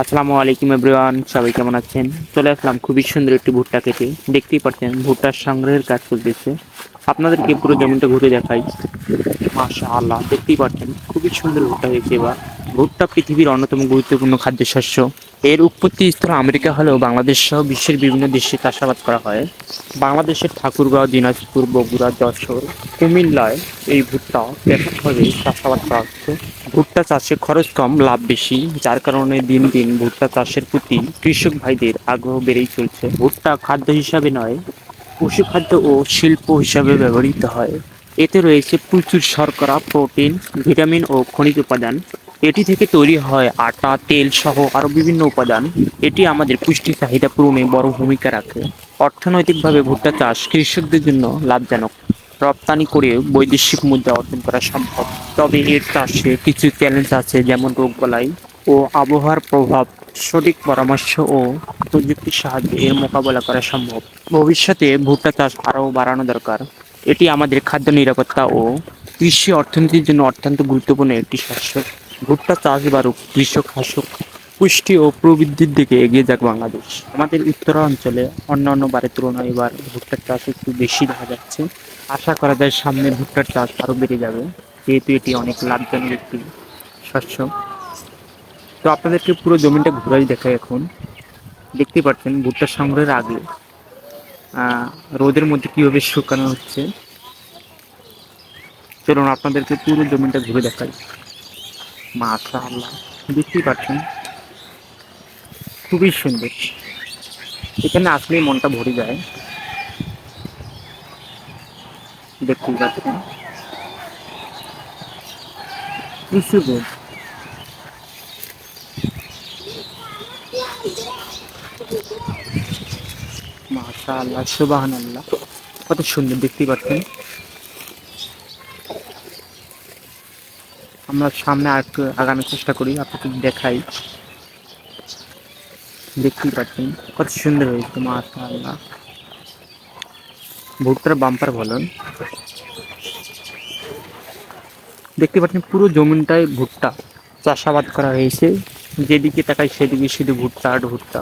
আসসালামু আলাইকুম এভরিওয়ান, সবাই কেমন আছেন? চলে আসলাম খুবই সুন্দর একটি ভুট্টা কেটে। দেখতেই পাচ্ছেন, ভুট্টার সংগ্রহের কাজ চলতেছে। আপনাদেরকে পুরো জমিটা ঘুরে দেখাই মাশা আল্লাহ দেখতেই পাচ্ছেন, খুবই সুন্দর ভুট্টা হয়েছে এবার। ভুট্টা পৃথিবীর অন্যতম গুরুত্বপূর্ণ খাদ্যশস্য এর উৎপত্তি স্থল আমেরিকা হলেও বাংলাদেশ সহ বিশ্বের বিভিন্ন দেশে চাষাবাদ করা হয়। বাংলাদেশের ঠাকুরগাঁও, দিনাজপুর, বগুড়া, যশোর, কুমিল্লায় এই ভুট্টা ব্যাপকভাবে চাষাবাদ করা হচ্ছে। ভুট্টা চাষে খরচ কম, লাভ বেশি, যার কারণে দিন দিন ভুট্টা চাষের প্রতি কৃষক ভাইদের আগ্রহ বেড়েই চলছে। ভুট্টা খাদ্য হিসাবে নয় পশুখাদ্য ও শিল্প হিসাবে ব্যবহৃত হয়। এতে রয়েছে প্রচুর শর্করা, প্রোটিন, ভিটামিন ও খনিজ উপাদান। এটি থেকে তৈরি হয় আটা, তেল সহ আরও বিভিন্ন উপাদান। এটি আমাদের পুষ্টি চাহিদা পূরণে বড় ভূমিকা রাখে। অর্থনৈতিকভাবে ভুট্টা চাষ কৃষকদের জন্য লাভজনক। রপ্তানি করে বৈদেশিক মুদ্রা অর্জন করা সম্ভব। তবে এর চাষে কিছু চ্যালেঞ্জ আছে, যেমন রোগবালাই ও আবহাওয়ার প্রভাব, সঠিক পরামর্শ ও প্রযুক্তির সাহায্যে এর মোকাবেলা করা সম্ভব। ভবিষ্যতে ভুট্টা চাষ আরও বাড়ানো দরকার। এটি আমাদের খাদ্য নিরাপত্তা ও কৃষি অর্থনীতির জন্য অত্যন্ত গুরুত্বপূর্ণ একটি শস্য। ভুট্টা চাষ বাড়ুক, কৃষক হাসুক, পুষ্টি ও প্রবৃদ্ধির দিকে এগিয়ে যাক বাংলাদেশ। আমাদের উত্তরাঞ্চলে অন্যান্য বারের তুলনায় এবার ভুট্টার চাষ একটু বেশি দেখা যাচ্ছে। আশা করা যায় সামনে ভুট্টার চাষ আরও বেড়ে যাবে, যেহেতু এটি অনেক লাভজনক একটি শস্য। তো আপনাদেরকে পুরো জমিটা ঘুরাই দেখাই এখন। দেখতে পাচ্ছেন ভুট্টা সংগ্রহের আগে। রোদের মধ্যে কীভাবে শুকানো হচ্ছে। চলুন আপনাদেরকে পুরো জমিটা ঘুরে দেখাই। মাশা আল্লাহ দেখতেই পাচ্ছেন। খুবই সুন্দর। এখানে আসলেই মনটা ভরে যায়। দেখতেই পাচ্ছেন। রোদ। কত সুন্দর দেখতেই পাচ্ছেন। আমরা সামনে আর একটু আগানোর চেষ্টা করি, আপনাকে দেখাই। দেখতেই পাচ্ছেন, কত সুন্দর হয়েছে মাশা আল্লাহ ভুট্টার বাম্পার বলুন দেখতে পাচ্ছেন, পুরো জমিনটায় ভুট্টা। চাষাবাদ করা হয়েছে, যেদিকে তাকাই সেদিকে শুধু ভুট্টা আর ভুট্টা।